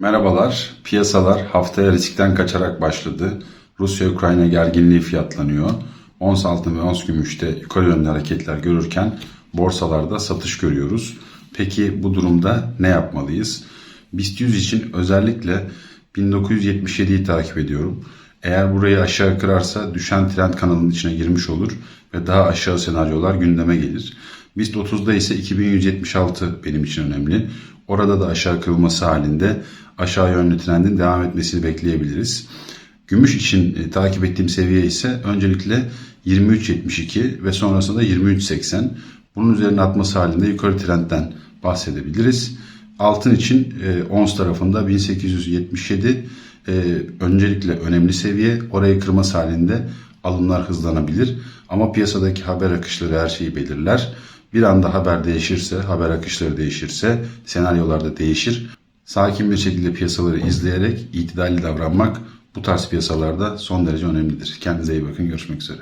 Merhabalar. Piyasalar haftaya riskten kaçarak başladı. Rusya-Ukrayna gerginliği fiyatlanıyor. Ons altın ve ons gümüşte yukarı yönlü hareketler görürken borsalarda satış görüyoruz. Peki bu durumda ne yapmalıyız? BIST 100 için özellikle 1977'yi takip ediyorum. Eğer burayı aşağı kırarsa düşen trend kanalının içine girmiş olur ve daha aşağı senaryolar gündeme gelir. BIST 30'da ise 2176 benim için önemli. Orada da aşağı kırılması halinde aşağı yönlü trendin devam etmesini bekleyebiliriz. Gümüş için e, takip ettiğim seviye ise öncelikle 23.72 ve sonrasında 23.80. Bunun üzerine atması halinde yukarı trendden bahsedebiliriz. Altın için e, ons tarafında 1877 e, öncelikle önemli seviye. Orayı kırması halinde alımlar hızlanabilir. Ama piyasadaki haber akışları her şeyi belirler. Bir anda haber değişirse, haber akışları değişirse senaryolar da değişir. Sakin bir şekilde piyasaları izleyerek itidalli davranmak bu tarz piyasalarda son derece önemlidir. Kendinize iyi bakın. Görüşmek üzere.